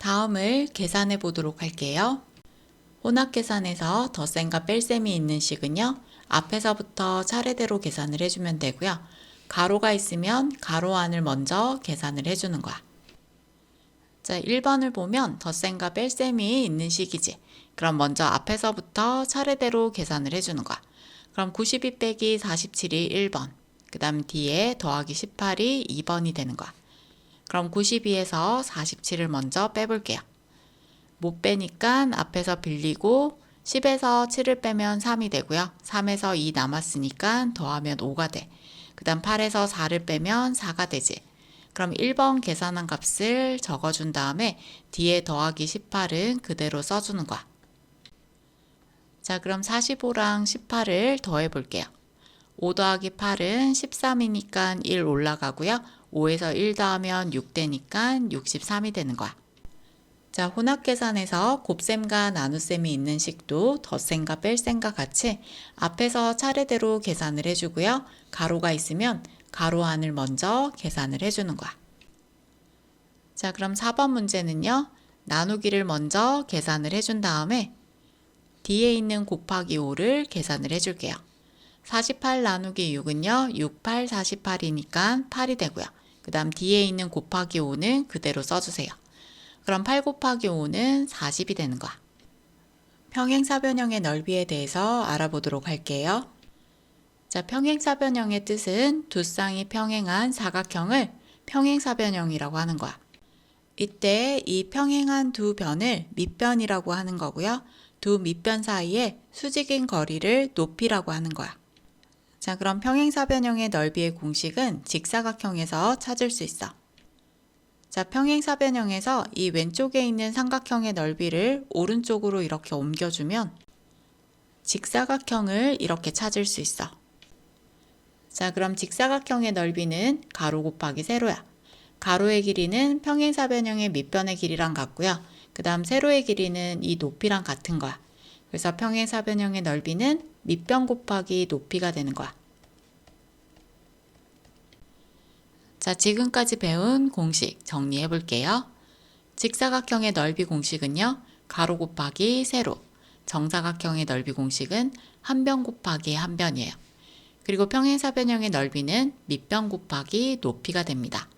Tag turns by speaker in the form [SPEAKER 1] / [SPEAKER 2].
[SPEAKER 1] 다음을 계산해 보도록 할게요. 혼합 계산에서 덧셈과 뺄셈이 있는 식은요. 앞에서부터 차례대로 계산을 해주면 되고요. 가로가 있으면 가로 안을 먼저 계산을 해주는 거야. 자, 1번을 보면 덧셈과 뺄셈이 있는 식이지. 그럼 먼저 앞에서부터 차례대로 계산을 해주는 거야. 그럼 92 빼기 47이 1번. 그 다음 뒤에 더하기 18이 2번이 되는 거야. 그럼 92에서 47을 먼저 빼볼게요. 못 빼니까 앞에서 빌리고 10에서 7을 빼면 3이 되고요. 3에서 2 남았으니까 더하면 5가 돼. 그 다음 8에서 4를 빼면 4가 되지. 그럼 1번 계산한 값을 적어준 다음에 뒤에 더하기 18은 그대로 써주는 거야. 자, 그럼 45랑 18을 더해 볼게요. 5 더하기 8은 13이니까 1 올라가고요. 5에서 1 더하면 6 되니까 63이 되는 거야. 자, 혼합 계산에서 곱셈과 나눗셈이 있는 식도 덧셈과 뺄셈과 같이 앞에서 차례대로 계산을 해주고요. 가로가 있으면 가로 안을 먼저 계산을 해주는 거야. 자, 그럼 4번 문제는요. 나누기를 먼저 계산을 해준 다음에 뒤에 있는 곱하기 5를 계산을 해줄게요. 48 나누기 6은요. 6, 8, 48이니까 8이 되고요. 그 다음 뒤에 있는 곱하기 5는 그대로 써주세요. 그럼 8 곱하기 5는 40이 되는 거야. 평행사변형의 넓이에 대해서 알아보도록 할게요. 자, 평행사변형의 뜻은 두 쌍이 평행한 사각형을 평행사변형이라고 하는 거야. 이때 이 평행한 두 변을 밑변이라고 하는 거고요. 두 밑변 사이에 수직인 거리를 높이라고 하는 거야. 자, 그럼 평행사변형의 넓이의 공식은 직사각형에서 찾을 수 있어. 자, 평행사변형에서 이 왼쪽에 있는 삼각형의 넓이를 오른쪽으로 이렇게 옮겨주면 직사각형을 이렇게 찾을 수 있어. 자, 그럼 직사각형의 넓이는 가로 곱하기 세로야. 가로의 길이는 평행사변형의 밑변의 길이랑 같고요. 그 다음 세로의 길이는 이 높이랑 같은 거야. 그래서 평행 사변형의 넓이는 밑변 곱하기 높이가 되는 거야. 자, 지금까지 배운 공식 정리해 볼게요. 직사각형의 넓이 공식은요, 가로 곱하기 세로. 정사각형의 넓이 공식은 한 변 곱하기 한 변이에요. 그리고 평행사변형의 넓이는 밑변 곱하기 높이가 됩니다.